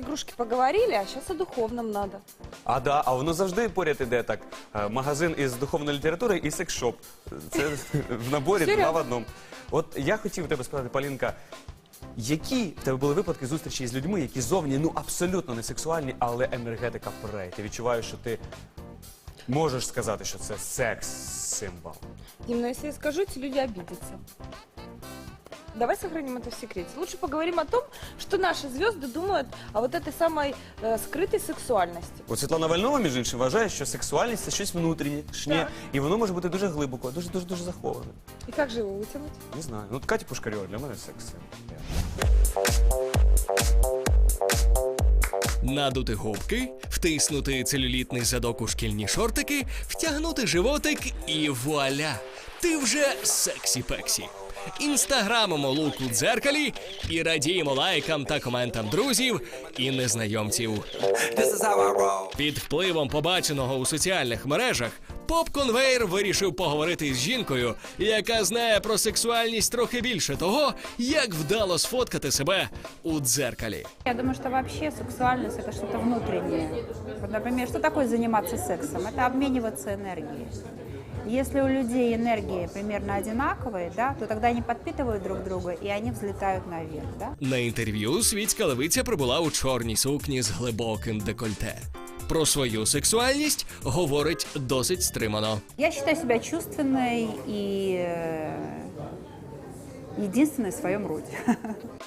игрушки поговорили, а сейчас о духовном надо. А да, а воно завжди поряд іде так. Е, Магазин із духовної літератури і секс-шоп. Це в наборі два в одному. От я хотів тебе спитати, Полінка, які в тебе були випадки зустрічі з людьми, які зовні ну абсолютно не сексуальні, але енергетика пре. Ти відчуваєш, що ти можеш сказати, що це секс-символ. Дим, но если я скажу, эти люди обидятся. Давай сохраним это в секрете. Лучше поговорим о том, что наши звезды думают о вот этой самой э, скрытой сексуальности. От Світлана Вальнова, між іншим, вважає, що сексуальність це щось внутрішнє, Так. і воно може бути дуже глибоко, дуже дуже дуже заховане. И как же его вытянуть? Не знаю. Ну, от Катя Пушкарєва для мене секс. Надути губки, втиснути целюлітний задок у шкільні шортики, втягнути животик і вуаля! Ти вже сексі-пексі. Інстаграмимо лук у дзеркалі і радіємо лайкам та коментам друзів і незнайомців. This is how I roll. Під впливом побаченого у соціальних мережах поп-конвейер вирішив поговорити з жінкою, яка знає про сексуальність трохи більше того, як вдало сфоткати себе у дзеркалі. Я думаю, что вообще сексуальность это что-то внутреннее. Вот, например, что такое заниматься сексом? Это обмениваться энергией. Если у людей энергии примерно одинаковые, да, то тогда они подпитывают друг друга и они взлетают наверх. Да? На інтерв'ю світська левиця прибула у чорній сукні з глибоким декольте. Про свою сексуальність говорить досить стримано. Я считаю себя чувственной и э, единственной в своем роде.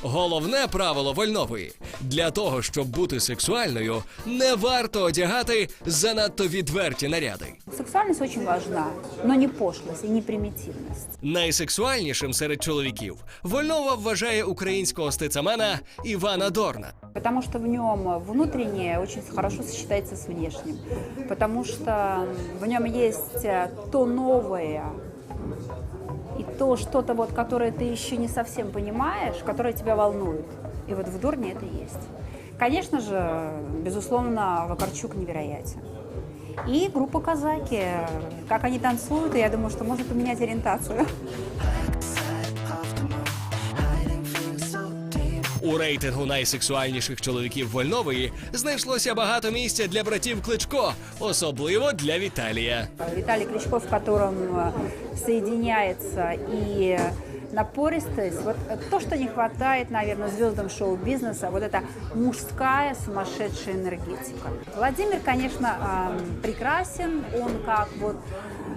Головне правило Вольнової для того, щоб бути сексуальною, не варто одягати занадто відверті наряди. Сексуальность очень важна, но не пошлость и не примитивность. Найсексуальнішим серед чоловіків Вольнова вважає українського стецамена Івана Дорна. Потому что в нем внутреннее очень хорошо сочетается с внешним. Потому что в нем есть э, то новое и то что-то, вот, которое ты еще не совсем понимаешь, которое тебя волнует. И вот в Дурне это есть. Конечно же, безусловно, Вакарчук невероятен. И группа «Казаки». Как они танцуют, я думаю, что можно поменять ориентацию. У рейтингу найсексуальніших чоловіків Вольнової знайшлося багато місця для братів Кличко, особливо для Віталія. Віталій Кличко, в котором э, і и напористость, вот э, то, что не хватает, наверное, звездам шоу-бизнеса, вот эта мужская сумасшедшая энергетика. Владимир, конечно, эм, прекрасен, он как вот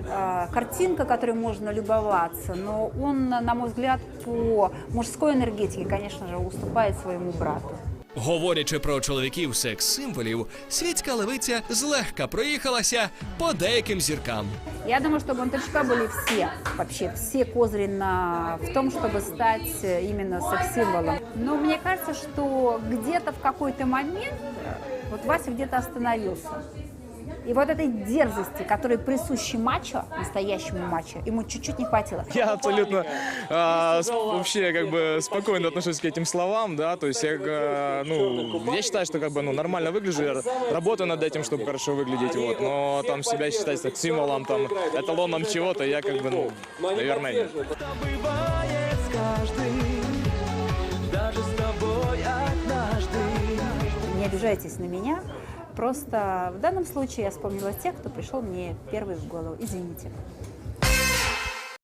э, картинка, которой можно любоваться, но он, на мой взгляд, по мужской энергетике, конечно же, уступает своему брату. Говорячи про чоловіків секс-символів, світська левиця злегка проїхалася по деяким зіркам. Я думаю, что у Бондарчука были все, вообще все козыри на, в том, чтобы стать э, именно секс-символом. Но мне кажется, что где-то в какой-то момент э, вот Вася где-то остановился. И вот этой дерзости, которая присуща мачо, настоящему мачо, ему чуть-чуть не хватило. Я абсолютно а, с- вообще как бы спокойно отношусь к этим словам, да, то есть я, а, ну, я считаю, что как бы, ну, нормально выгляжу, я работаю над этим, чтобы хорошо выглядеть, вот, но там себя считать так символом, там, эталоном чего-то, я как бы, ну, наверное, нет. Бывает с каждым, даже с тобой однажды. Не обижайтесь на меня, просто в данном случае я вспомнила тех, кто пришел мне первый в голову. Извините.